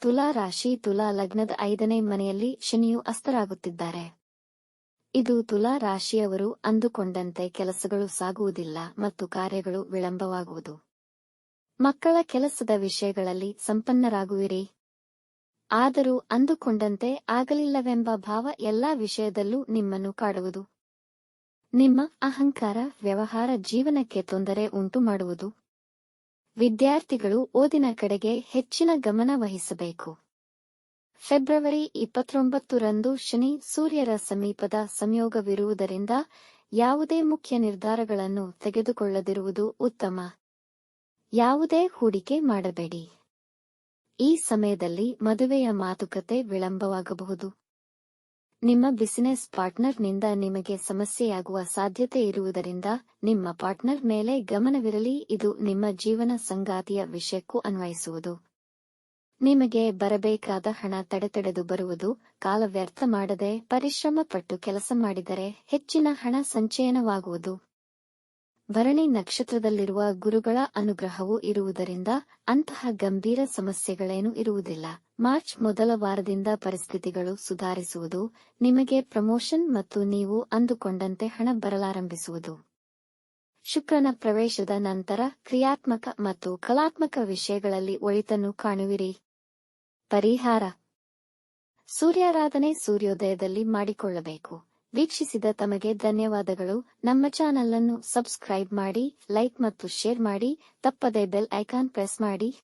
ತುಲಾ ರಾಶಿ ತುಲಾ ಲಗ್ನದ ಐದನೇ ಮನೆಯಲ್ಲಿ ಶನಿಯು ಅಸ್ತರಾಗುತ್ತಿದ್ದಾರೆ. ಇದು ತುಲಾ ರಾಶಿಯವರು ಅಂದುಕೊಂಡಂತೆ ಕೆಲಸಗಳು ಸಾಗುವುದಿಲ್ಲ ಮತ್ತು ಕಾರ್ಯಗಳು ವಿಳಂಬವಾಗುವುದು. ಮಕ್ಕಳ ಕೆಲಸದ ವಿಷಯಗಳಲ್ಲಿ ಸಂಪನ್ನರಾಗುವಿರಿ. ಆದರೂ ಅಂದುಕೊಂಡಂತೆ ಆಗಲಿಲ್ಲವೆಂಬ ಭಾವ ಎಲ್ಲಾ ವಿಷಯದಲ್ಲೂ ನಿಮ್ಮನ್ನು ಕಾಡುವುದು. ನಿಮ್ಮ ಅಹಂಕಾರ ವ್ಯವಹಾರ ಜೀವನಕ್ಕೆ ತೊಂದರೆ ಉಂಟು ಮಾಡುವುದು ವಿದ್ಯಾರ್ಥಿಗಳು ಓದಿನ ಕಡೆಗೆ ಹೆಚ್ಚಿನ ಗಮನ ವಹಿಸಬೇಕು. ಫೆಬ್ರವರಿ ಇಪ್ಪತ್ತೊಂಬತ್ತರಂದು ಶನಿ ಸೂರ್ಯರ ಸಮೀಪದ ಸಂಯೋಗವಿರುವುದರಿಂದ ಯಾವುದೇ ಮುಖ್ಯ ನಿರ್ಧಾರಗಳನ್ನು ತೆಗೆದುಕೊಳ್ಳದಿರುವುದು ಉತ್ತಮ. ಯಾವುದೇ ಹೂಡಿಕೆ ಮಾಡಬೇಡಿ. ಈ ಸಮಯದಲ್ಲಿ ಮದುವೆಯ ಮಾತುಕತೆ ವಿಳಂಬವಾಗಬಹುದು. ನಿಮ್ಮ ಬಿಸಿನೆಸ್ ಪಾರ್ಟ್ನರ್ನಿಂದ ನಿಮಗೆ ಸಮಸ್ಯೆಯಾಗುವ ಸಾಧ್ಯತೆ ಇರುವುದರಿಂದ, ನಿಮ್ಮ ಪಾರ್ಟ್ನರ್ ಮೇಲೆ ಗಮನವಿರಲಿ, ಇದು ನಿಮ್ಮ ಜೀವನ ಸಂಗಾತಿಯ ವಿಷಯಕ್ಕೂ ಅನ್ವಯಿಸುವುದು. ನಿಮಗೆ ಬರಬೇಕಾದ ಹಣ ತಡೆತಡೆದು ಬರುವುದು, ಕಾಲ ವ್ಯರ್ಥ ಮಾಡದೆ ಪರಿಶ್ರಮ ಪಟ್ಟು ಕೆಲಸ ಮಾಡಿದರೆ ಹೆಚ್ಚಿನ ಹಣ ಸಂಚಯನವಾಗುವುದು. ಭರಣಿ ನಕ್ಷತ್ರದಲ್ಲಿರುವ ಗುರುಗಳ ಅನುಗ್ರಹವೂ ಇರುವುದರಿಂದ ಅಂತಹ ಗಂಭೀರ ಸಮಸ್ಯೆಗಳೇನೂ ಇರುವುದಿಲ್ಲ. ಮಾರ್ಚ್ ಮೊದಲ ವಾರದಿಂದ ಪರಿಸ್ಥಿತಿಗಳು ಸುಧಾರಿಸುವುದು, ನಿಮಗೆ ಪ್ರಮೋಷನ್ ಮತ್ತು ನೀವು ಅಂದುಕೊಂಡಂತೆ ಹಣ ಬರಲಾರಂಭಿಸುವುದು. ಶುಕ್ರನ ಪ್ರವೇಶದ ನಂತರ ಕ್ರಿಯಾತ್ಮಕ ಮತ್ತು ಕಲಾತ್ಮಕ ವಿಷಯಗಳಲ್ಲಿ ಒಳಿತನ್ನು ಕಾಣುವಿರಿ. ಪರಿಹಾರ. ಸೂರ್ಯಾರಾಧನೆ ಸೂರ್ಯೋದಯದಲ್ಲಿ ಮಾಡಿಕೊಳ್ಳಬೇಕು. ವೀಕ್ಷಿಸಿದ ತಮಗೆ ಧನ್ಯವಾದಗಳು. ನಮ್ಮ ಚಾನಲ್ ಅನ್ನು ಸಬ್ಸ್ಕ್ರೈಬ್ ಮಾಡಿ, ಲೈಕ್ ಮತ್ತು ಶೇರ್ ಮಾಡಿ, ತಪ್ಪದೆ ಬೆಲ್ ಐಕಾನ್ ಪ್ರೆಸ್ ಮಾಡಿ.